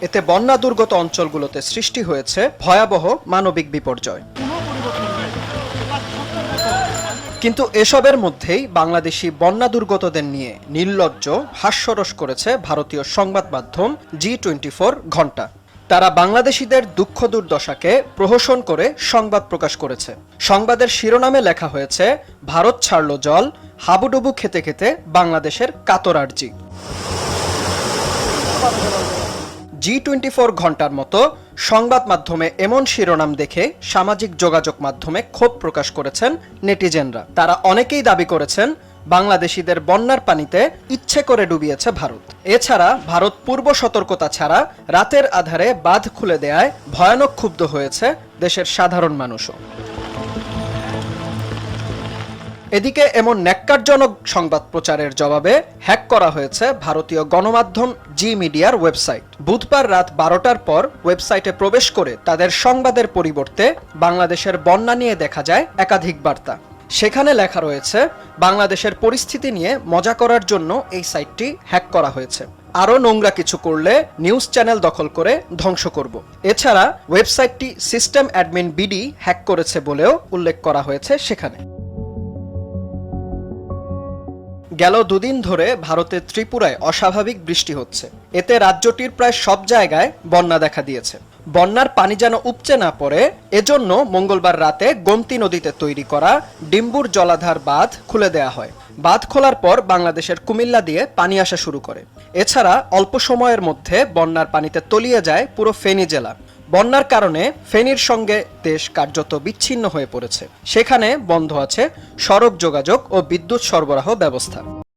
এতে বন্যা দুর্গত অঞ্চলগুলোতে সৃষ্টি হয়েছে ভয়াবহ মানবিক বিপর্যয়। কিন্তু এসবের মধ্যেই বাংলাদেশি বন্যা দুর্গতদের নিয়ে নির্লজ্জ, হাস্যরস করেছে ভারতীয় সংবাদ মাধ্যম জি টোয়েন্টি ফোর ঘণ্টা তারা বাংলাদেশিদের দুঃখ দুর্দশাকে প্রহসন করে সংবাদ প্রকাশ করেছে। সংবাদের শিরোনামে লেখা হয়েছে, ভারত ছাড়ল জল, হাবুডুবু খেতে খেতে বাংলাদেশের কাতরার্জি জি টোয়েন্টি ফোর ঘণ্টার মতো সংবাদ মাধ্যমে এমন শিরোনাম দেখে সামাজিক যোগাযোগ মাধ্যমে ক্ষোভ প্রকাশ করেছেন নেটিজেনরা। তারা অনেকেই দাবি করেছেন, বাংলাদেশিদের বন্যার পানিতে ইচ্ছে করে ডুবিয়েছে ভারত। এছাড়া ভারত পূর্ব সতর্কতা ছাড়া রাতের আধারে বাঁধ খুলে দেয়ায় ভয়ানক ক্ষুব্ধ হয়েছে দেশের সাধারণ মানুষও। এদিকে এমন ন্যাক্কারজনক সংবাদ প্রচারের জবাবে হ্যাক করা হয়েছে ভারতীয় গণমাধ্যম জি মিডিয়ার ওয়েবসাইট। বুধবার রাত বারোটার পর ওয়েবসাইটে প্রবেশ করে তাদের সংবাদের পরিবর্তে বাংলাদেশের বন্যা নিয়ে দেখা যায় একাধিক বার্তা। সেখানে লেখা রয়েছে, বাংলাদেশের পরিস্থিতি নিয়ে মজা করার জন্য এই সাইটটি হ্যাক করা হয়েছে। আরও নোংরা কিছু করলে নিউজ চ্যানেল দখল করে ধ্বংস করব। এছাড়া ওয়েবসাইটটি সিস্টেম অ্যাডমিন বিডি হ্যাক করেছে বলেও উল্লেখ করা হয়েছে সেখানে। গেল দুদিন ধরে ভারতের ত্রিপুরায় অস্বাভাবিক বৃষ্টি হচ্ছে। এতে রাজ্যটির প্রায় সব জায়গায় বন্যা দেখা দিয়েছে। বন্যার পানি যেন উপচে না পড়ে, এজন্য মঙ্গলবার রাতে গোমতী নদীতে তৈরি করা ডিম্বুর জলাধার বাঁধ খুলে দেয়া হয়। বাঁধ খোলার পর বাংলাদেশের কুমিল্লা দিয়ে পানি আসা শুরু করে। এছাড়া অল্প সময়ের মধ্যে বন্যার পানিতে তলিয়ে যায় পুরো ফেনী জেলা। বন্যার কারণে ফেনীর সঙ্গে দেশ কার্যত বিচ্ছিন্ন হয়ে পড়েছে। সেখানে বন্ধ আছে সড়ক যোগাযোগ ও বিদ্যুৎ সরবরাহ ব্যবস্থা।